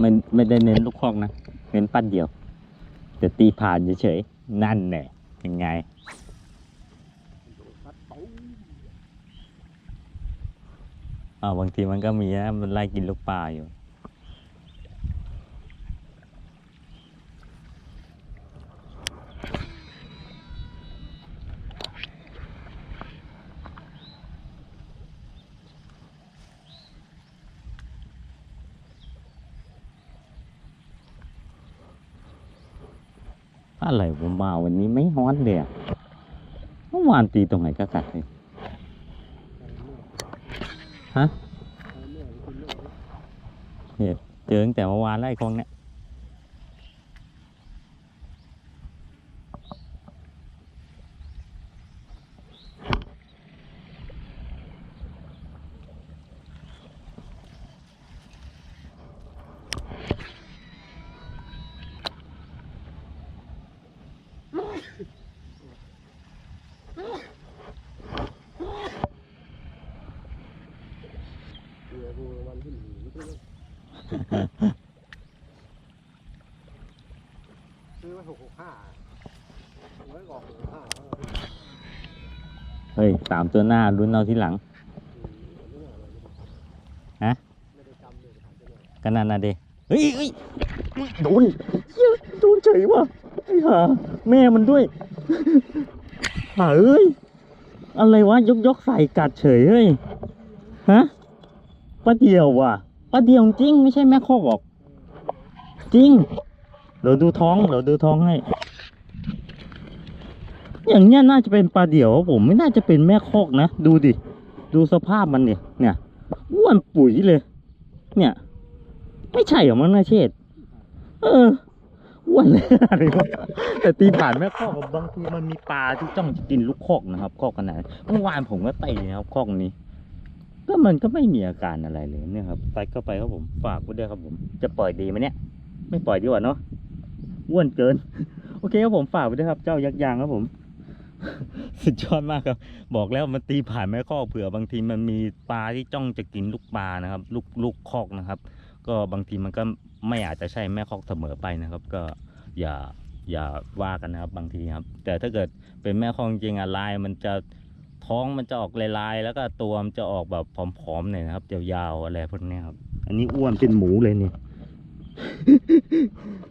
ไม่ไม่ได้เน้นลูกคอกนะ เน้นปั้นเดียว แต่ตีผ่านเฉยๆ นั่นแหละยังไง อ่าบางทีมันก็มีนะ มันไล่กินลูกปลาอยู่ อะไรผมมาวันนี้ไม่ฮ้อนเลยอะเมื่อวานตีตรงไหนก็กัดเลยฮะเนี่ยเจอตั้งแต่เมื่อวานไล่คลองเนี่ย เรือกูวันที่หนี ซื้อมาหกหกห้าไว้ออกหกห้าเฮ้ยสามตัวหน้าลุ้นเอาที่หลัง ฮะ กันนั่นนะเดเฮ้ยเฮ้ยโดนเหี้ยโดนเฉยว่ะ ไอ้ห่าแม่มันด้วยห่าเอ้ย อะไรวะ ยกยกใส่กัดเฉยเฮ้ย ฮะป้าเดียวว่ะป้าเดียวจริง ไม่ใช่แม่โคอกหรอก จริง เดี๋ยวดูท้อง เดี๋ยวดูท้องให้ อย่างเนี้ยน่าจะเป็นปลาเดี่ยวผมไม่น่าจะเป็นแม่โคอกนะ ดูดิ ดูสภาพมันเนี่ย เนี่ยอ้วนปุ๋ยเลย เนี่ย ไม่ใช่เหรอมันนาเชษฐ์เออ อ้วนเลยอะไรวะแต่ตีผ่านแม่คอกอะบางทีมันมีปลาที่จ้องจะกินลูกคอกนะครับคอกขนาดนั้นเมื่อวานผมก็ตีนะครับคอกนี้ ก็มันก็ไม่มีอาการอะไรเลยเนี่ยครับไปก็ไปครับผมฝากไว้ด้วยครับผม จะปล่อยดีไหมเนี่ย ไม่ปล่อยดีกว่าเนาะอ้วนเกิน โอเคครับผมฝากไว้ด้วยครับ เจ้ายักษ์ยางครับผม สุดยอดมากครับ บอกแล้วมันตีผ่านแม่คอกเผื่อบางทีมันมีปลาที่จ้องจะกินลูกปลานะครับ ลูกลูกคอกนะครับ ก็บางทีมันก็ไม่อาจจะใช่แม่คอกเสมอไปนะครับ ก็อย่าอย่าว่ากันนะครับบางทีครับ แต่ถ้าเกิดเป็นแม่คอกจริงอะลายมันจะท้องมันจะออกลายๆ แล้วก็ตัวมันจะออกแบบผอมๆหน่อยนะครับยาวๆอะไรพวกนี้ครับ อันนี้อ้วนเป็นหมูเลยนี่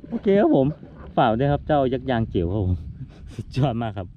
โอเคครับผม ฝากด้วยครับเจ้ายักษ์ยางเจียวครับผมสุดยอดมากครับ